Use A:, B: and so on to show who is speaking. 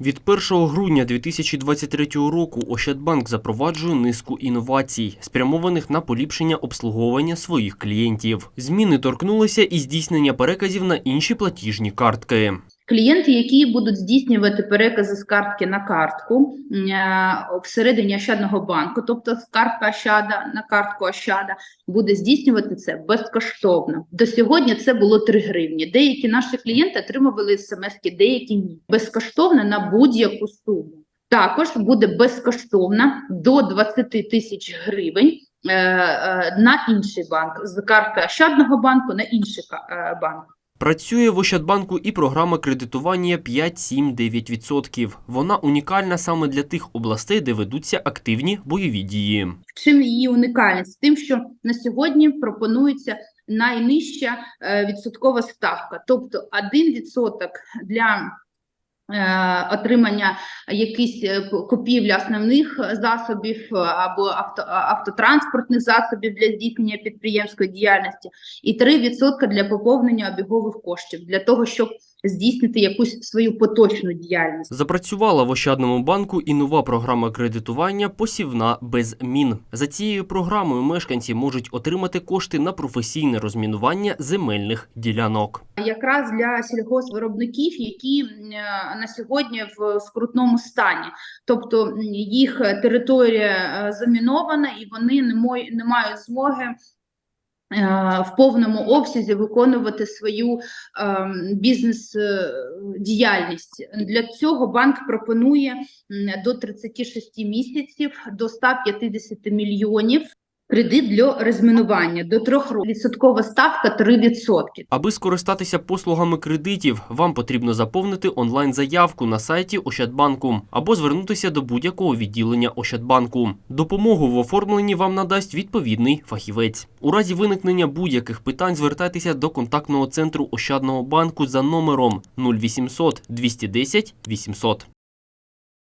A: Від 1 грудня 2023 року Ощадбанк запроваджує низку інновацій, спрямованих на поліпшення обслуговування своїх клієнтів. Зміни торкнулися і здійснення переказів на інші платіжні картки.
B: Клієнти, які будуть здійснювати перекази з картки на картку е, всередині Ощадного банку, тобто з картка Ощада на картку Ощада, буде здійснювати це безкоштовно. До сьогодні це було 3 гривні. Деякі наші клієнти отримували смс-ки, деякі ні. Безкоштовно на будь-яку суму. Також буде безкоштовно до 20 тисяч гривень е, е, на інший банк з картки Ощадного банку на інший банк.
A: Працює в Ощадбанку і програма кредитування 5-7-9%. Вона унікальна саме для тих областей, де ведуться активні бойові дії.
B: Чим її унікальність? Тим, що на сьогодні пропонується найнижча е, відсоткова ставка, тобто 1% для отримання якихось е, купівлі основних засобів е, або авто, автотранспортних засобів для здійснення підприємської діяльності, і 3% для поповнення обігових коштів. Для того, щоб здійснити якусь свою поточну діяльність.
A: Запрацювала в Ощадному банку і нова програма кредитування посівна без мін. За цією програмою мешканці можуть отримати кошти на професійне розмінування земельних ділянок.
B: якраз для сільгоспвиробників, які е, на сьогодні в скрутному стані, тобто їх територія е, замінована і вони не, мають змоги. Е, В повному обсязі виконувати свою ем, бізнес-діяльність. Для цього банк пропонує до 36 місяців до 150 мільйонів кредит для розмінування до 3 років. Відсоткова ставка 3%.
A: Аби скористатися послугами кредитів, вам потрібно заповнити онлайн-заявку на сайті Ощадбанку або звернутися до будь-якого відділення Ощадбанку. Допомогу в оформленні вам надасть відповідний фахівець. У разі виникнення будь-яких питань звертайтеся до контактного центру Ощадного банку за номером 0800 210 800.